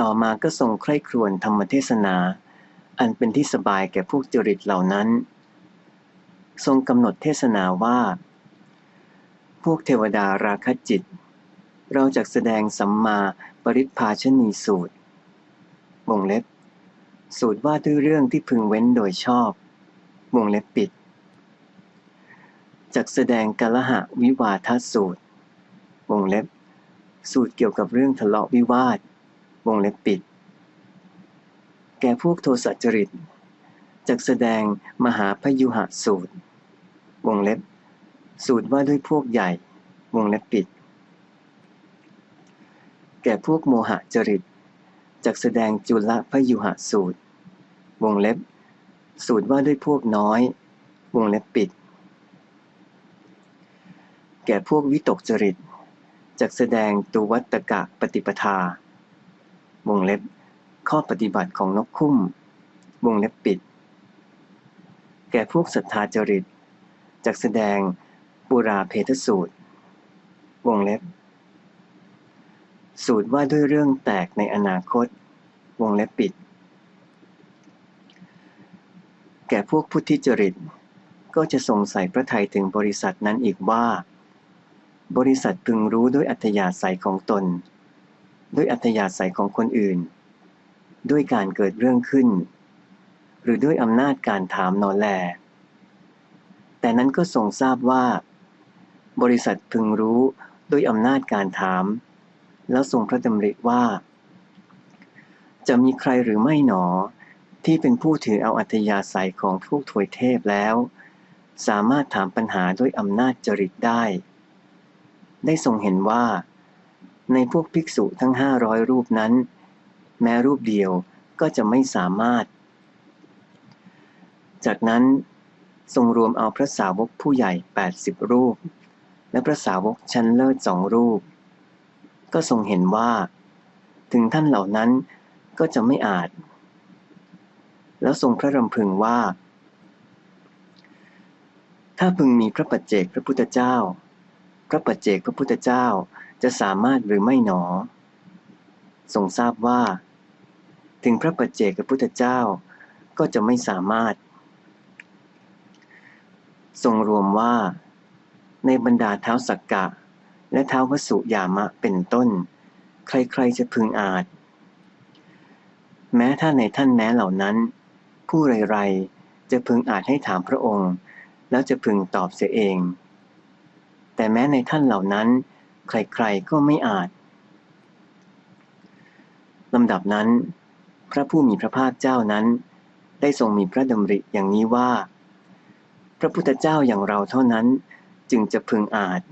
ต่อมาก็ทรงใคร่ครวญธรรมเทศนา อันเป็นที่สบายแก่พวกจริตเหล่านั้น ทรงกำหนดเทศนาว่า พวกเทวดาราคจิต เราจะแสดงสัมมาปริภาชนีสูตรวงเล็บ สูตรว่าด้วยเรื่องที่พึงเว้นโดยชอบวงเล็บปิดจักแสดงกาลหะวิวาทสูตร วงเล็บ สูตรเกี่ยวกับเรื่องทะเลาะวิวาท วงเล็บปิด แก่พวกโทสะจริตจักแสดงมหาพยุหะสูตร วงเล็บ สูตรว่าด้วยพวกใหญ่ วงเล็บปิด แก่พวกโมหะจริตจักแสดงจุลพยุหะสูตร วงเล็บ สูตรว่าด้วยพวกน้อย วงเล็บปิด แก่พวกวิตกจริตจักแสดงตุวัตกะปฏิปทา วงเล็บ ข้อปฏิบัติของนกคุ้ม วงเล็บปิด แก่พวกศรัทธาจริตจักแสดงปุราเพทสูตร วงเล็บ สูตรว่าด้วยเรื่องแตกในอนาคต วงเล็บปิด แก่พวกพุทธิจริต ก็จะสงสัยพระไทยถึงบริษัทนั้นอีกว่า บริษัทพึงรู้ด้วยอัธยาศัยของตน ด้วยอัธยาศัยของคนอื่น ด้วยการเกิดเรื่องขึ้น หรือด้วยอำนาจการถามนอแล แต่นั้นก็ทรงทราบว่า บริษัทพึงรู้ด้วยอำนาจการถาม แล้วทรงพระดำริว่า จะมีใครหรือไม่หนอ ที่เป็นผู้ถือเอาอัธยาศัยของพวกถวยเทพแล้ว สามารถถามปัญหาด้วยอำนาจจริตได้ ได้ทรงเห็นว่า ในพวกภิกษุทั้งห้าร้อยรูปนั้น แม้รูปเดียวก็จะไม่สามารถ จากนั้นทรงรวมเอาพระสาวกผู้ใหญ่ 80 รูป และพระสาวกชั้นเลิศสองรูป ก็ทรงเห็นว่า ถึงท่านเหล่านั้นก็จะไม่อาจ แล้วทรงพระรำพึงว่า ถ้าพึงมีพระปัจเจกพระพุทธเจ้า พระปัจเจกพระพุทธเจ้า จะสามารถหรือไม่หนอ ทรงทราบว่า ถึงพระปัจเจกพุทธเจ้าก็จะไม่สามารถ ทรงรวมว่า ในบรรดาเท้าสักกะ และเท้าวสุยามะเป็นต้น ใครๆจะพึงอาจ แม้ถ้าในท่านแม้เหล่านั้น ผู้ไรๆจะพึงอาจให้ถามพระองค์ แล้วจะพึงตอบเสียเอง แต่แม้ในท่านเหล่านั้น ใครๆก็ไม่อาจลำดับนั้น พระผู้มีพระภาคเจ้านั้น ได้ทรงมีพระดำริอย่างนี้ว่า พระพุทธเจ้าอย่างเราเท่านั้นจึงจะพึงอาจ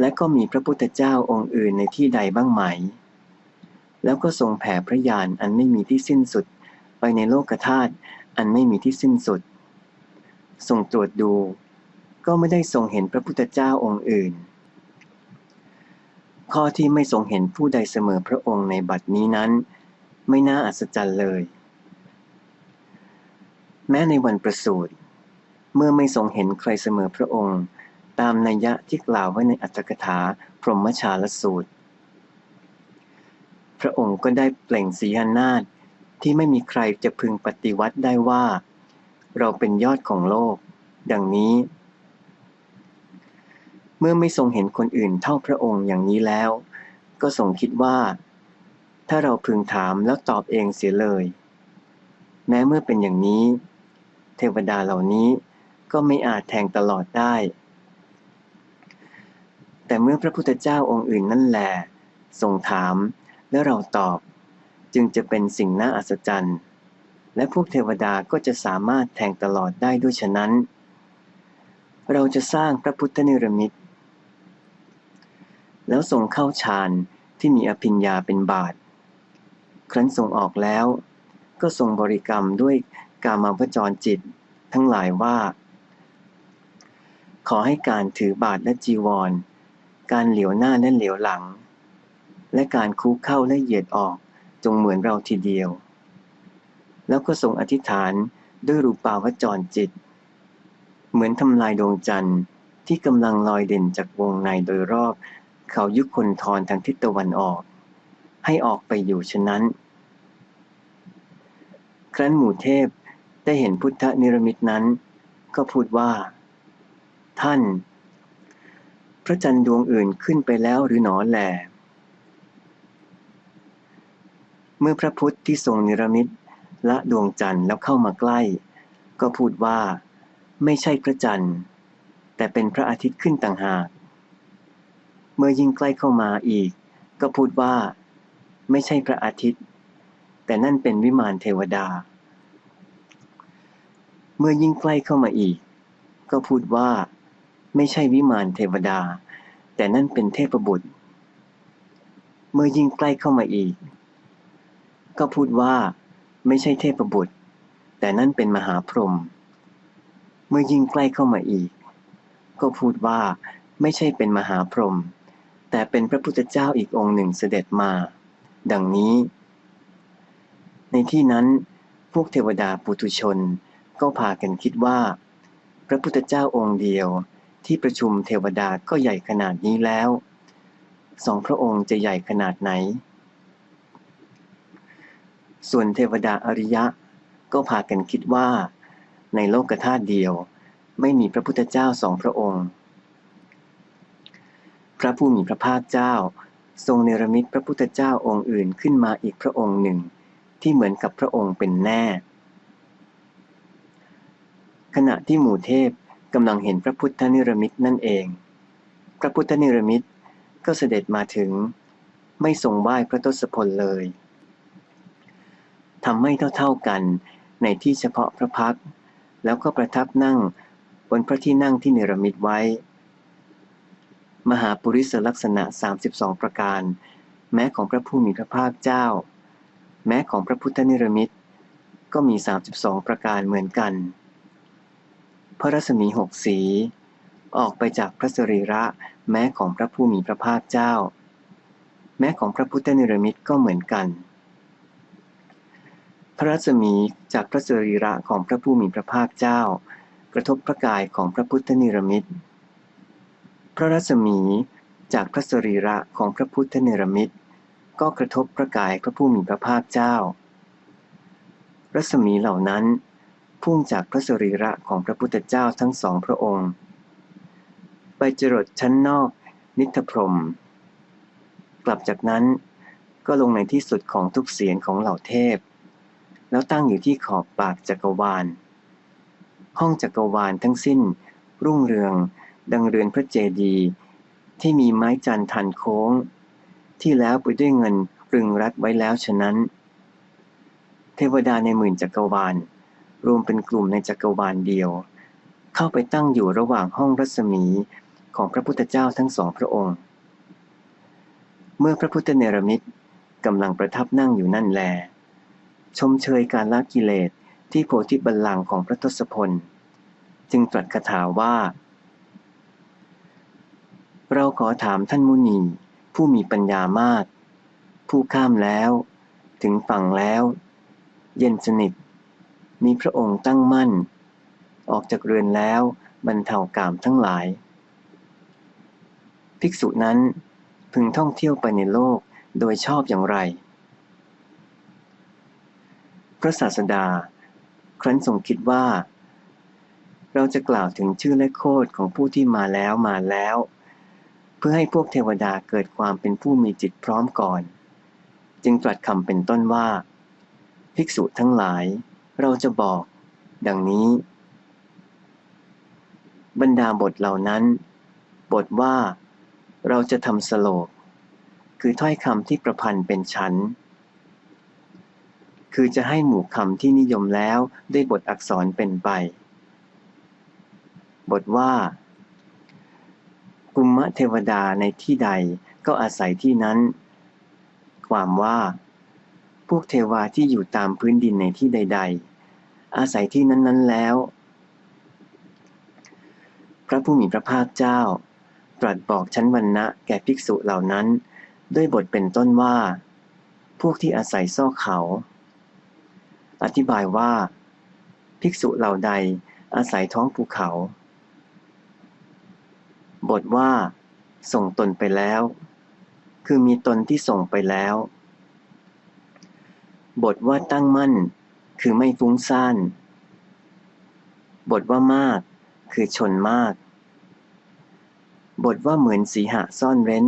และก็มีพระพุทธเจ้าองค์อื่นในที่ใดบ้างไหม แล้วก็ทรงแผ่พระญาณอันไม่มีที่สิ้นสุด ไปในโลกธาตุอันไม่มีที่สิ้นสุด ทรงตรวจดู ก็ไม่ได้ทรงเห็นพระพุทธเจ้าองค์อื่น ข้อที่ไม่ทรงเห็นผู้ใดเสมอพระองค์ในบัดนี้นั้น ไม่น่าอัศจรรย์เลย แม้ในวันประสูติเมื่อไม่ทรงเห็นใครเสมอพระองค์ ตามนัยยะที่กล่าวไว้ในอัตถกถาพรหมชาลสูตร พระองค์ก็ได้เปล่งสีหนาฏที่ไม่มีใครจะพึงปฏิวัติได้ว่า เราเป็นยอดของโลก ดังนี้ มื่อไม่ทรงเห็นคนอื่นเท่าพระองค์อย่างนี้แล้ว ก็ทรงคิดว่า ถ้าเราพึงถามแล้วตอบเองเสียเลย แม้เมื่อเป็นอย่างนี้ เทวดาเหล่านี้ก็ไม่อาจแทงตลอดได้ แต่เมื่อพระพุทธเจ้าองค์อื่นนั่นแหละทรงถามและเราตอบ จึงจะเป็นสิ่งน่าอัศจรรย์และพวกเทวดาก็จะสามารถแทงตลอดได้ด้วยฉะนั้น เราจะสร้างพระพุทธนิรมิต แล้วทรงเข้าฌานที่มีอภิญญาเป็นบาท ครั้นทรงออกแล้ว ก็ทรงบริกรรมด้วยกามาวจรจิต ทั้งหลายว่า ขอให้การถือบาทและจีวร การเหลียวหน้าและเหลียวหลัง และการคุกเข้าและเหยียดออกจงเหมือนเราทีเดียว แล้วก็ทรงอธิษฐานด้วยรูปาวจรจิต เหมือนทำลายดวงจันทร์ที่กำลังลอยเด่นจากวงในโดยรอบ เขายุคนทรทางทิศตะวันออก ให้ออกไปอยู่ฉะนั้น ครั้นหมู่เทพได้เห็นพุทธนิรมิตนั้น ก็พูดว่า ท่าน พระจันทร์ดวงอื่นขึ้นไปแล้วหรือหนอแหลเมื่อพระพุทธที่ทรงนิรมิตละดวงจันทร์แล้วเข้ามาใกล้ ก็พูดว่า ไม่ใช่พระจันทร์ แต่เป็นพระอาทิตย์ขึ้นต่างหาก เมื่อยิ่งใกล้เข้ามาอีก ก็พูดว่า ไม่ใช่พระอาทิตย์ แต่นั่นเป็นวิมานเทวดา เมื่อยิ่งใกล้เข้ามาอีก ก็พูดว่า ไม่ใช่วิมานเทวดา แต่นั่นเป็นเทพบุตร เมื่อยิ่งใกล้เข้ามาอีก ก็พูดว่า ไม่ใช่เทพบุตร แต่นั่นเป็นมหาพรหมเมื่อยิ่งใกล้เข้ามาอีก ก็พูดว่าไม่ใช่เป็นมหาพรหม แต่เป็นพระพุทธเจ้าอีกองค์หนึ่งเสด็จมา ดังนี้ ในที่นั้นพวกเทวดาปุถุชนก็พากันคิดว่า พระพุทธเจ้าองค์เดียวที่ประชุมเทวดาก็ใหญ่ขนาดนี้แล้วสองพระองค์จะใหญ่ขนาดไหน ส่วนเทวดาอริยะ ก็พากันคิดว่า ในโลกธาตุเดียว ไม่มีพระพุทธเจ้าสองพระองค์ ระผู้มีพระภาคเจ้า ทรงเนรมิตพระพุทธเจ้าองค์อื่นขึ้นมาอีกพระองค์หนึ่ง ที่เหมือนกับพระองค์เป็นแน่ ขณะที่หมู่เทพกำลังเห็นพระพุทธนิรมิตนั่นเอง พระพุทธนิรมิตก็เสด็จมาถึง ไม่ทรงไหว้พระทศพลเลยทำให้เท่าๆกันในที่เฉพาะพระพักแล้วก็ประทับนั่งบนพระที่นั่งที่เนรมิตไว้ มหาปุริสลักษณะ 32 ประการ แม้ของพระผู้มีพระภาคเจ้า แม้ของพระพุทธนิรมิตก็มี 32 ประการเหมือนกัน พระรัศมีหกสี ออกไปจากพระสรีระแม้ของพระผู้มีพระภาคเจ้า แม้ของพระพุทธนิรมิตก็เหมือนกัน พระรัศมีจากพระสรีระของพระผู้มีพระภาคเจ้า กระทบพระกายของพระพุทธนิรมิต พระรัศมีจากพระสรีระของพระพุทธเนรมิตร ก็กระทบพระกายพระผู้มีพระภาคเจ้า รัศมีเหล่านั้นพุ่งจากพระสรีระของพระพุทธเจ้าทั้งสองพระองค์ ไปจรดชั้นนอกนิทพรม กลับจากนั้นก็ลงในที่สุดของทุกเสียงของเหล่าเทพ แล้วตั้งอยู่ที่ขอบปากจักรวาล ห้องจักรวาลทั้งสิ้นรุ่งเรือง ดังเรือนพระเจดีย์ที่มีไม้จันทันโค้ง ที่แล้วไปด้วยเงินรึงรัดไว้แล้วฉะนั้น เทวดาในหมื่นจักรวาล รวมเป็นกลุ่มในจักรวาลเดียว เข้าไปตั้งอยู่ระหว่างห้องรัศมีของพระพุทธเจ้าทั้งสองพระองค์ เมื่อพระพุทธเนรมิตกำลังประทับนั่งอยู่นั่นแล ชมเชยการละกิเลสที่โพธิบัลลังก์ของพระทศพล จึงตรัสคาถาว่า เราขอถามท่านมุนี ผู้มีปัญญามาก ผู้ข้ามแล้ว ถึงฝั่งแล้ว เย็นสนิท มีพระองค์ตั้งมั่น ออกจากเรือนแล้วบรรเทากามทั้งหลาย ภิกษุนั้นพึงท่องเที่ยวไปในโลกโดยชอบอย่างไร พระศาสดา ครั้นทรงคิดว่า เราจะกล่าวถึงชื่อและโคดของผู้ที่มาแล้วมาแล้ว พื่อให้พวกเทวดาเกิดความเป็นผู้มีจิตพร้อมก่อน จึงตรัสคำเป็นต้นว่า ภิกษุทั้งหลาย เราจะบอก ดังนี้ บรรดาบทเหล่านั้น บทว่า เราจะทำสโลก คือถ้อยคำที่ประพันธ์เป็นชั้น คือจะให้หมู่คำที่นิยมแล้วได้บทอักษรเป็นไป บทว่า กุมมะเทวดาในที่ใดก็อาศัยที่นั้น ความว่า พวกเทวาที่อยู่ตามพื้นดินในที่ใด ๆ อาศัยที่นั้นๆแล้ว พระผู้มีพระภาคเจ้า ตรัสบอกชั้นวันนะแก่ภิกษุเหล่านั้น ด้วยบทเป็นต้นว่า พวกที่อาศัยซอกเขา อธิบายว่า ภิกษุเหล่าใดอาศัยท้องภูเขา บทว่า ส่งตนไปแล้ว คือมีตนที่ส่งไปแล้ว บทว่าตั้งมั่น คือไม่ฟุ้งซ่าน บทว่ามาก คือชนมาก บทว่าเหมือนสีหะซ่อนเร้น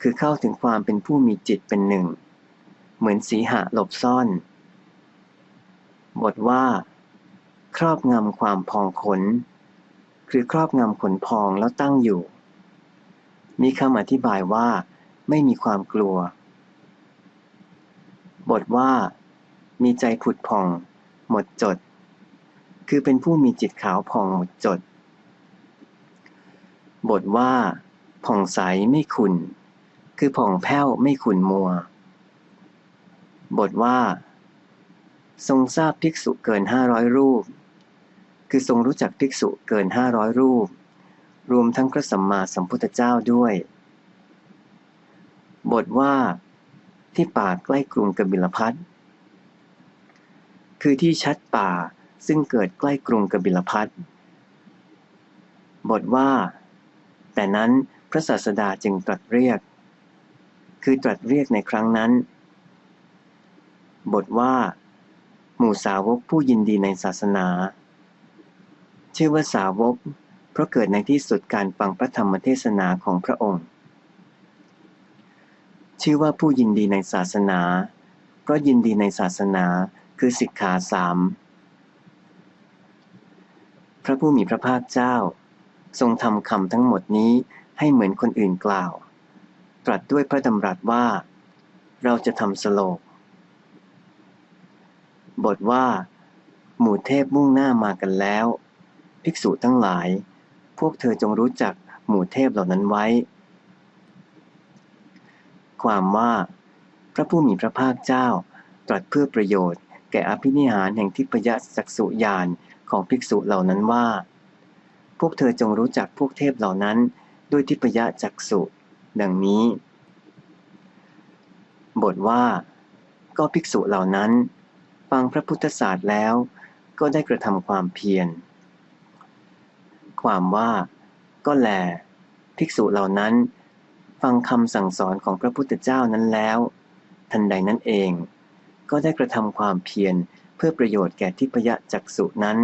คือเข้าถึงความเป็นผู้มีจิตเป็นหนึ่ง เหมือนสีหะหลบซ่อน บทว่า ครอบงำความพองขน คือครอบงำขนพองแล้วตั้งอยู่ มีคำอธิบายว่า ไม่มีความกลัว บทว่า มีใจผุดผ่อง หมดจด คือเป็นผู้มีจิตขาวผ่องหมดจด บทว่า ผ่องใสไม่ขุนคือผ่องแผ้วไม่ขุนมัว บทว่า ทรงทราบภิกษุเกินห้าร้อยรูป คือทรงรู้จักภิกษุเกินห้าร้อยรูป รวมทั้งพระสัมมาสัมพุทธเจ้าด้วย บทว่า ที่ป่าใกล้กรุงกบิลพัทคือที่ชัดป่าซึ่งเกิดใกล้กรุงกบิลพัทบทว่า แต่นั้นพระศาสดาจึงตรัสเรียก คือตรัสเรียกในครั้งนั้น บทว่า หมู่สาวกผู้ยินดีในศาสนา ชื่อว่าสาวก เพราะเกิดในที่สุดการฟังพระธรรมเทศนาของพระองค์ ชื่อว่าผู้ยินดีในศาสนา เพราะยินดีในศาสนาคือสิกขาสามพระผู้มีพระภาคเจ้า ทรงทำคำทั้งหมดนี้ให้เหมือนคนอื่นกล่าว ตรัสด้วยพระดำรัสว่า เราจะทำสโลก บทว่า หมู่เทพมุ่งหน้ามากันแล้ว ภิกษุทั้งหลาย พวกเธอจงรู้จักหมู่เทพเหล่านั้นไว้ ความว่า พระผู้มีพระภาคเจ้า ตรัสเพื่อประโยชน์ แก่อภินิหารแห่งทิพยจักษุญาณของภิกษุเหล่านั้นว่า พวกเธอจงรู้จักพวกเทพเหล่านั้น ด้วยทิพยจักษุดังนี้ บทว่า ก็ภิกษุเหล่านั้น ฟังพระพุทธศาสตร์แล้ว ก็ได้กระทำความเพียร ความว่า ก็แล ภิกษุเหล่านั้น ฟังคำสั่งสอนของพระพุทธเจ้านั้นแล้ว ทันใดนั้นเอง ก็ได้กระทำความเพียรเพื่อประโยชน์แก่ทิพยจักษุนั้น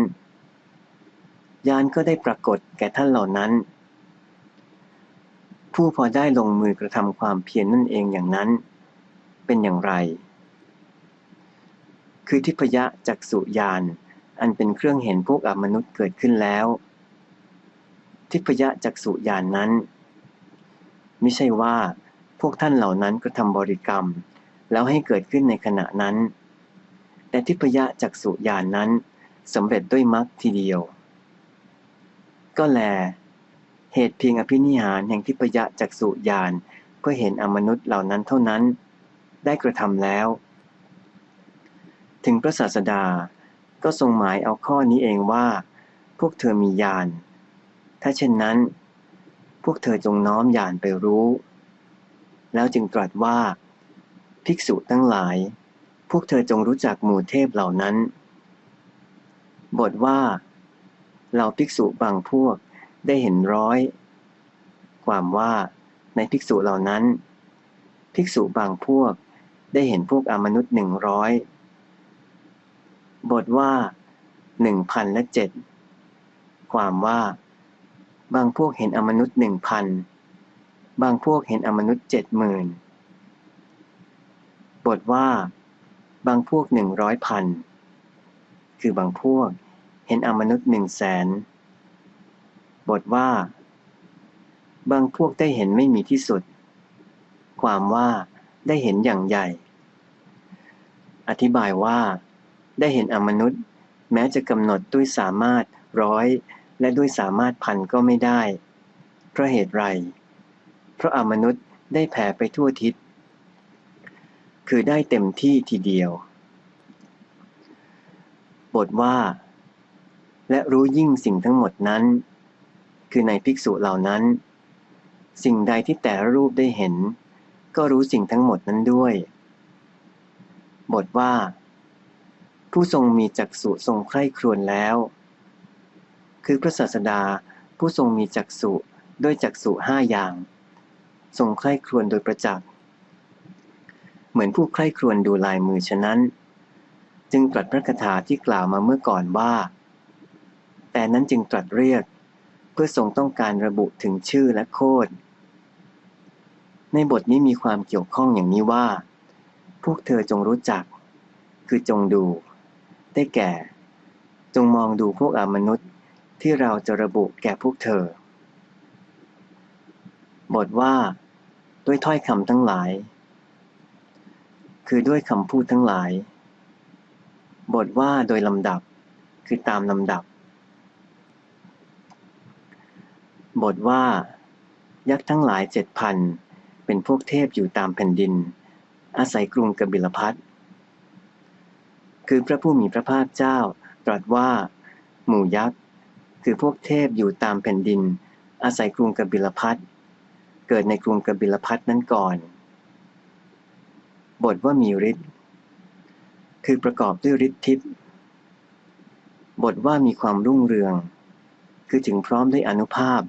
ยานก็ได้ปรากฏแก่ท่านเหล่านั้น ผู้พอได้ลงมือกระทำความเพียรนนั่นเองอย่างนั้น เป็นอย่างไร คือทิพยจักษุยานอันเป็นเครื่องเห็นพวกอมนุษย์เกิดขึ้นแล้ว ทิพยจักษุยานนั้น ไม่ใช่ว่าพวกท่านเหล่านั้นกระทำบริกรรม แล้วให้เกิดขึ้นในขณะนั้น แต่ทิพยจักษุญาณนนั้นสำเร็จด้วยมรรคทีเดียว ก็แล เหตุเพียงอภินิหารแห่งทิพยจักษุญาณก็เห็นอมนุษย์เหล่านั้นเท่านั้น ได้กระทำแล้ว ถึงพระศาสดาก็ทรงหมายเอาข้อนี้เองว่า พวกเธอมีญาณ ถ้าเช่นนั้น พวกเธอจงน้อมญาณไปรู้ แล้วจึงตรัสว่า ภิกษุทั้งหลาย พวกเธอจงรู้จักหมู่เทพเหล่านั้น บทว่าเหล่าภิกษุบางพวกได้เห็นร้อย ความว่าในภิกษุเหล่านั้น ภิกษุบางพวกได้เห็นพวกอมนุษย์หนึ่งร้อยบทว่าหนึ่งพันและเจ็ดความว่า บางพวกเห็นอมนุษย์หนึ่งพันบางพวกเห็นอมนุษย์เจ็ดหมื่นบทว่า บางพวกหนึ่งร้อยพันคือบางพวกเห็นอมนุษย์หนึ่งแสนบทว่า บางพวกได้เห็นไม่มีที่สุด ความว่าได้เห็นอย่างใหญ่ อธิบายว่า ได้เห็นอมนุษย์ แม้จะกำหนดด้วยสามารถร้อย และด้วยสามารถพันก็ไม่ได้ เพราะเหตุไร เพราะอมนุษย์ได้แผ่ไปทั่วทิศ คือได้เต็มที่ทีเดียว บทว่า และรู้ยิ่งสิ่งทั้งหมดนั้น คือในภิกษุเหล่านั้น สิ่งใดที่แต่รูปได้เห็น ก็รู้สิ่งทั้งหมดนั้นด้วย บทว่า ผู้ทรงมีจักษุทรงใคร่ครวญแล้ว คือพระศาสดาผู้ทรงมีจักษุด้วยจักษุห้าอย่าง ทรงใคร่ครวญโดยประจักษ์ เหมือนผู้ใคร่ครวญดูลายมือฉะนั้น จึงตรัสพระคาถาที่กล่าวมาเมื่อก่อนว่า แต่นั้นจึงตรัสเรียก เพื่อทรงต้องการระบุถึงชื่อและโคดในบทนี้มีความเกี่ยวข้องอย่างนี้ว่า พวกเธอจงรู้จัก คือจงดู ได้แก่ จงมองดูพวกอมนุษย์ ที่เราจะระบุแก่พวกเธอ บทว่า ด้วยถ้อยคำทั้งหลาย คือด้วยคำพูดทั้งหลาย บทว่าโดยลำดับ คือตามลำดับ บทว่า ยักษ์ทั้งหลายเจ็ดพันเป็นพวกเทพอยู่ตามแผ่นดิน อาศัยกรุงกบิลพัทคือพระผู้มีพระภาคเจ้าตรัสว่า หมู่ยักษ์ คือพวกเทพอยู่ตามแผ่นดิน อาศัยกรุงกบิลพัทเกิดในกรุงกบิลพัทนั้นก่อน บทว่ามีฤทธิ์คือประกอบด้วยฤทธิ์ทิพย์บทว่ามีความรุ่งเรือง คือถึงพร้อมด้วยอนุภาพ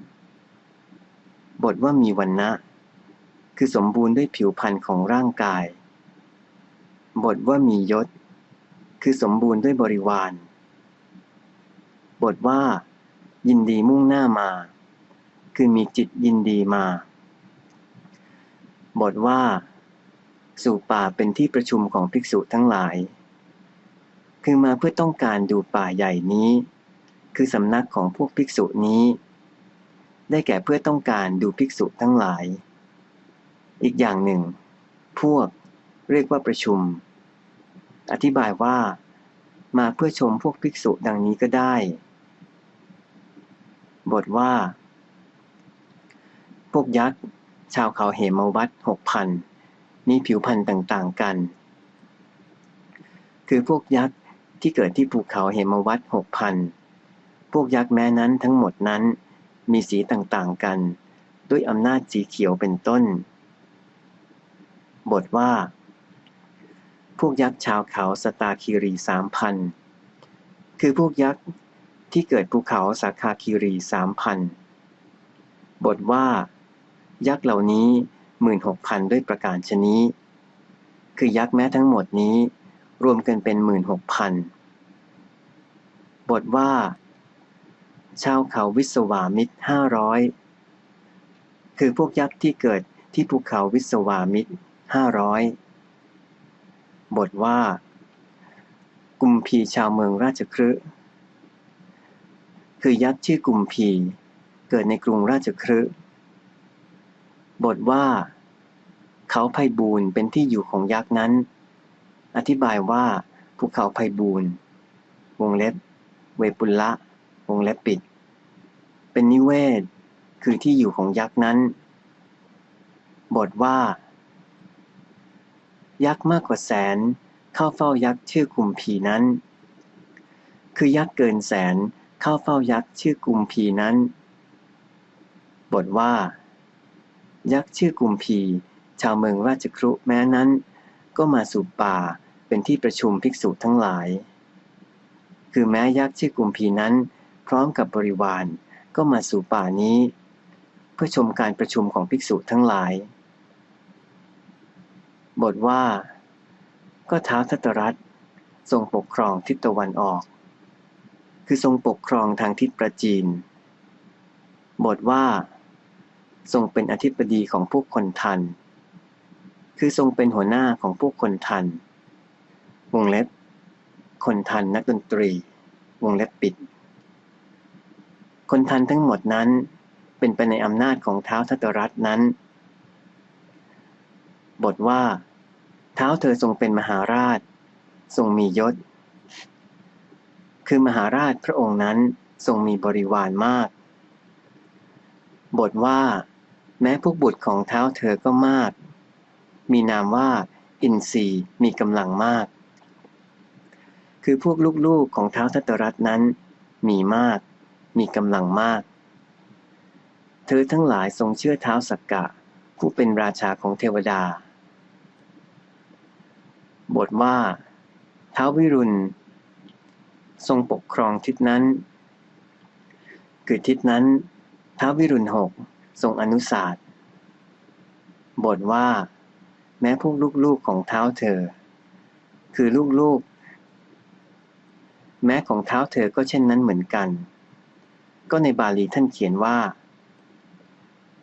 บทว่ามีวันนะ คือสมบูรณ์ด้วยผิวพรรณของร่างกาย บทว่ามียศ คือสมบูรณ์ด้วยบริวาร บทว่า ยินดีมุ่งหน้ามา คือมีจิตยินดีมา บทว่า สู่ป่าเป็นที่ประชุมของภิกษุทั้งหลาย คือมาเพื่อต้องการดูป่าใหญ่นี้ คือสำนักของพวกภิกษุนี้ ได้แก่เพื่อต้องการดูภิกษุทั้งหลาย อีกอย่างหนึ่ง พวกเรียกว่าประชุม อธิบายว่า มาเพื่อชมพวกภิกษุดังนี้ก็ได้ บทว่า พวกยักษ์ ชาวเขาเหมวัดหกพันมีผิวพันธุ์ต่างๆกัน คือพวกยักษ์ที่เกิดที่ภูเขาเหมวัดหกพันพวกยักษ์แม้นั้นทั้งหมดนั้น มีสีต่างๆกัน ด้วยอำนาจสีเขียวเป็นต้น บทว่า พวกยักษ์ชาวเขาสตาคีรีสามพันคือพวกยักษ์ ที่เกิดภูเขาสาคาคีรีสามพันบทว่า ยักษ์เหล่านี้หมื่นหกพันด้วยประการชนี้ คือยักษ์แม้ทั้งหมดนี้ รวมกันเป็นหมื่นหกพันบทว่า ชาวเขาวิศวามิตรห้าร้อยคือพวกยักษ์ที่เกิดที่ภูเขาวิศวามิตรห้าร้อยบทว่า กุมพีชาวเมืองราชครื คือยักษ์ชื่อกุมพี เกิดในกรุงราชครืบทว่า เขาไพบูนเป็นที่อยู่ของยักษ์นั้น อธิบายว่าภูเขาไพบูนวงเล็บ เวปุลละ วงเล็บปิด เป็นนิเวศ คือที่อยู่ของยักษ์นั้น บทว่า ยักษ์มากกว่าแสน เข้าเฝ้ายักษ์ชื่อกุมพีนั้น คือยักษ์เกินแสน เข้าเฝ้ายักษ์ชื่อกุมพีนั้น บทว่า ยักษ์ชื่อกุมพี ชาวเมืองราชครุแม้นั้น ก็มาสู่ป่าเป็นที่ประชุมภิกษุทั้งหลาย คือแม้ยักษ์ชื่อกุมพีนั้น พร้อมกับบริวารก็มาสู่ป่านี้ เพื่อชมการประชุมของภิกษุทั้งหลาย บทว่า ก็ท้าวทัตรัตทรงปกครองทิศตะวันออก คือทรงปกครองทางทิศประจีน บทว่า ทรงเป็นอธิปดีของพวกคนทัน คือทรงเป็นหัวหน้าของพวกคนทัน วงเล็บ คนทันนักดนตรี วงเล็บปิด คนทันทั้งหมดนั้นเป็นไปในอำนาจของเท้าทัตรัตนั้น บทว่า เท้าเธอทรงเป็นมหาราช ทรงมียศ คือมหาราชพระองค์นั้นทรงมีบริวารมาก บทว่า แม้พวกบุตรของเท้าเธอก็มาก มีนามว่า อินทรีมีกำลังมาก คือพวกลูกๆของเท้าทัตรัตนั้น มีมาก มีกำลังมาก เธอทั้งหลายทรงเชื่อเท้าสักกะ ผู้เป็นราชาของเทวดา บทว่า เท้าวิรุณ ทรงปกครองทิศนั้น คือทิศนั้นท้าววิรุณหกทรงอนุสาสบทว่า แม้พวกลูกๆของเท้าเธอ คือลูกๆ แม้ของเท้าเธอก็เช่นนั้นเหมือนกัน ก็ในบาลีท่านเขียนว่า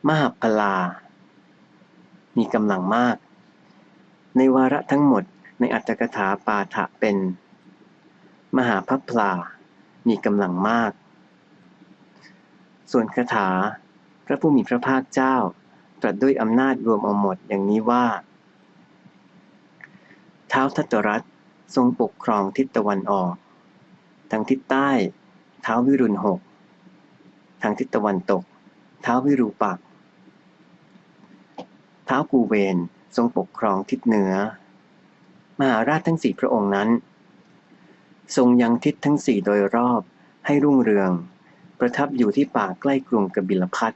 มหาพลา มีกำลังมาก ในวาระทั้งหมดในอัตถกถาปาฐะเป็น มหาพัพลา มีกำลังมาก ส่วนคาถา พระผู้มีพระภาคเจ้า ตรัสด้วยอำนาจรวมเอาหมดอย่างนี้ว่า เท้าทัตตรัตน์ทรงปกครองทิศตะวันออก ทางทิศใต้เท้าวิรุณหก ทางทิศตะวันตก เท้าวิรูปัก เท้ากูเวนทรงปกครองทิศเหนือ มหาราชทั้งสี่พระองค์นั้น ทรงยังทิศทั้งสี่โดยรอบให้รุ่งเรือง ประทับอยู่ที่ป่าใกล้กรุงกบิลพัท